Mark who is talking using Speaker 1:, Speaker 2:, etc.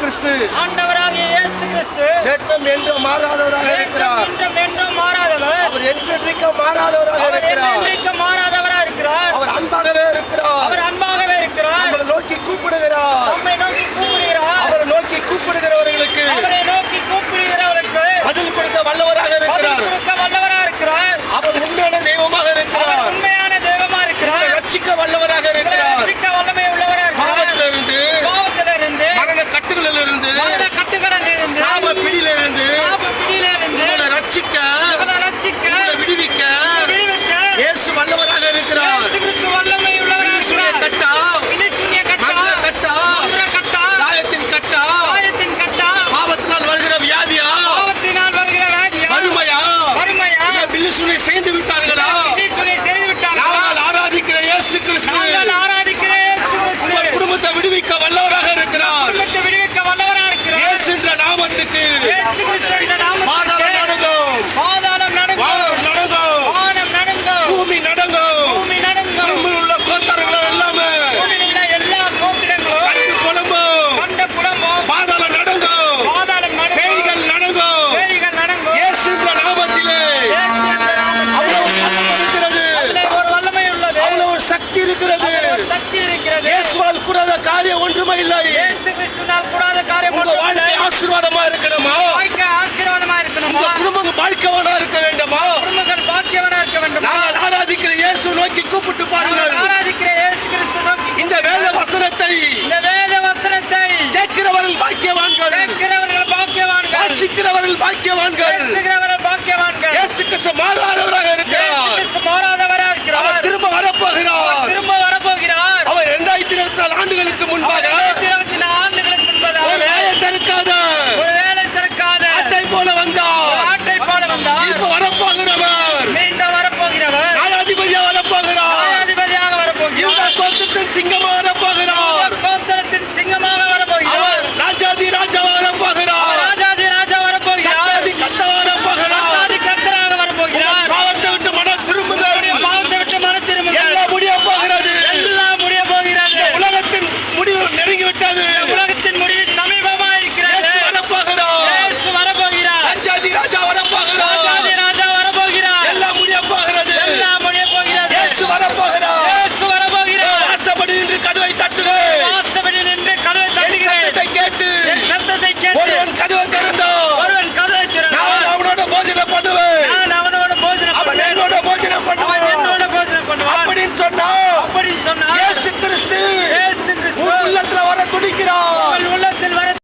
Speaker 1: கிறிஸ்து.
Speaker 2: ஆண்டவராகிய இயேசு கிறிஸ்து
Speaker 1: என்றும் மாறாதவராக இருக்கிறார்.
Speaker 2: என்றும் மாறாதவர்.
Speaker 1: அவர் என்றென்றைக்கும் மாறாதவராக இருக்கிறார்.
Speaker 2: என்றென்றைக்கும் மாறாதவராக இருக்கிறார்.
Speaker 1: அவர் அன்பாகவே இருக்கிறார்.
Speaker 2: அவர்
Speaker 1: நோக்கி கூப்பிடுகிறார்.
Speaker 2: நம்மை நோக்கி
Speaker 1: அவரை நோக்கி கூப்பிடுகிறவர்களுக்கு
Speaker 2: அவரை நோக்கி கூப்பிடுகிறவர்களுக்கு
Speaker 1: பதில் கொடுக்க வல்லவராக இருக்கிறார்.
Speaker 2: கொடுக்க வல்லவராக இருக்கிறார்.
Speaker 1: அவர் உண்மையான தெய்வமாக இருக்கிறது. சக்தி இருக்கிறது. இயேசுவால் கூடாத காரியம் ஒன்றுமே இல்லை.
Speaker 2: இயேசு கிறிஸ்துவால் கூடாத